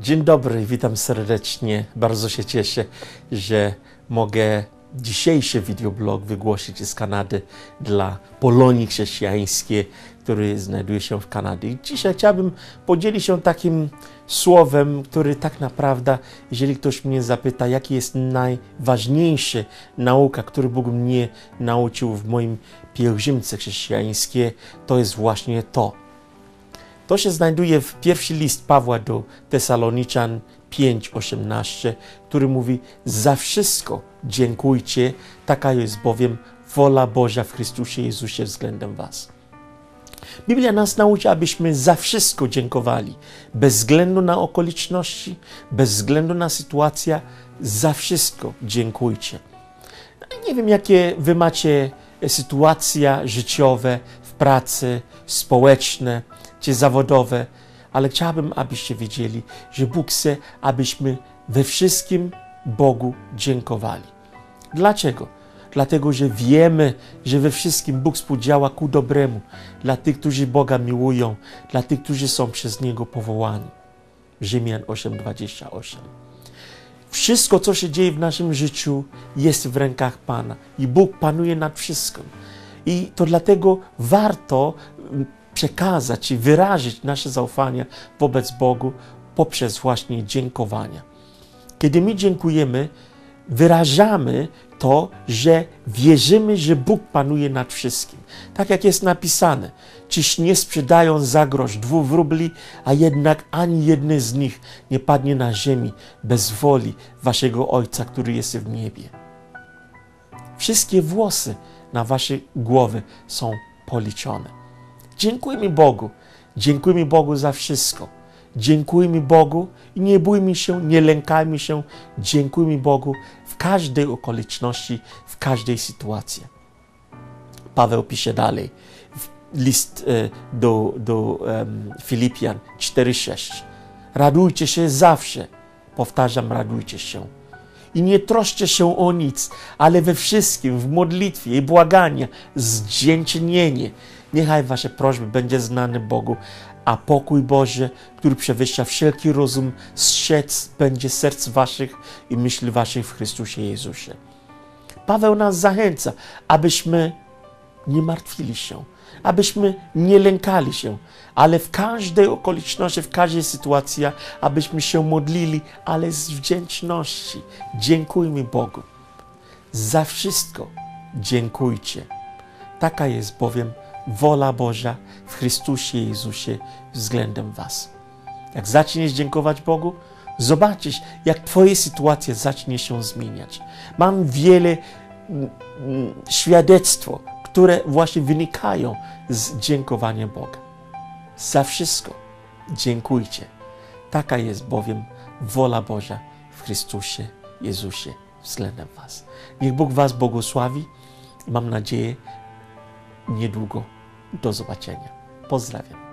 Dzień dobry, witam serdecznie. Bardzo się cieszę, że mogę dzisiejszy wideoblog wygłosić z Kanady dla Polonii Chrześcijańskiej, który znajduje się w Kanadzie. Dzisiaj chciałbym podzielić się takim słowem, który tak naprawdę, jeżeli ktoś mnie zapyta, jaki jest najważniejszy nauka, który Bóg mnie nauczył w moim pielgrzymce chrześcijańskiej, to jest właśnie to. To się znajduje w pierwszy list Pawła do Tesaloniczan 5:18, który mówi: Za wszystko dziękujcie, taka jest bowiem wola Boża w Chrystusie Jezusie względem Was. Biblia nas nauczy, abyśmy za wszystko dziękowali, bez względu na okoliczności, bez względu na sytuację, za wszystko dziękujcie. Nie wiem, jakie wy macie sytuacje życiowe pracy, społeczne czy zawodowe, ale chciałbym, abyście wiedzieli, że Bóg chce, abyśmy we wszystkim Bogu dziękowali. Dlaczego? Dlatego, że wiemy, że we wszystkim Bóg współdziała ku dobremu dla tych, którzy Boga miłują, dla tych, którzy są przez Niego powołani. Rzymian 8:28. Wszystko, co się dzieje w naszym życiu, jest w rękach Pana i Bóg panuje nad wszystkim. I to dlatego warto przekazać i wyrazić nasze zaufanie wobec Bogu poprzez właśnie dziękowania. Kiedy my dziękujemy, wyrażamy to, że wierzymy, że Bóg panuje nad wszystkim. Tak jak jest napisane, czyż nie sprzedają za grosz dwóch wróbli, a jednak ani jedny z nich nie padnie na ziemi bez woli waszego Ojca, który jest w niebie. Wszystkie włosy na waszej głowie są policzone. Dziękujmy Bogu. Dziękujmy Bogu za wszystko. Dziękujmy Bogu i nie bójmy się, nie lękajmy się. Dziękujmy Bogu w każdej okoliczności, w każdej sytuacji. Paweł pisze dalej, list do, do um, Filipian 4:6. Radujcie się zawsze. Powtarzam, radujcie się. I nie troszcie się o nic, ale we wszystkim, w modlitwie i błagania, zdzięcznienie. Niechaj wasze prośby będzie znane Bogu, a pokój Boży, który przewyższa wszelki rozum, strzec będzie serc waszych i myśli waszych w Chrystusie Jezusie. Paweł nas zachęca, abyśmy nie martwili się, abyśmy nie lękali się, ale w każdej okoliczności, w każdej sytuacji, abyśmy się modlili, ale z wdzięczności. Dziękujmy Bogu. Za wszystko dziękujcie. Taka jest bowiem wola Boża w Chrystusie Jezusie względem Was. Jak zaczniesz dziękować Bogu, zobaczysz, jak Twoje sytuacje zacznie się zmieniać. Mam wiele świadectwo, które właśnie wynikają z dziękowania Boga. Za wszystko dziękujcie. Taka jest bowiem wola Boża w Chrystusie Jezusie względem Was. Niech Bóg Was błogosławi mam nadzieję niedługo do zobaczenia. Pozdrawiam.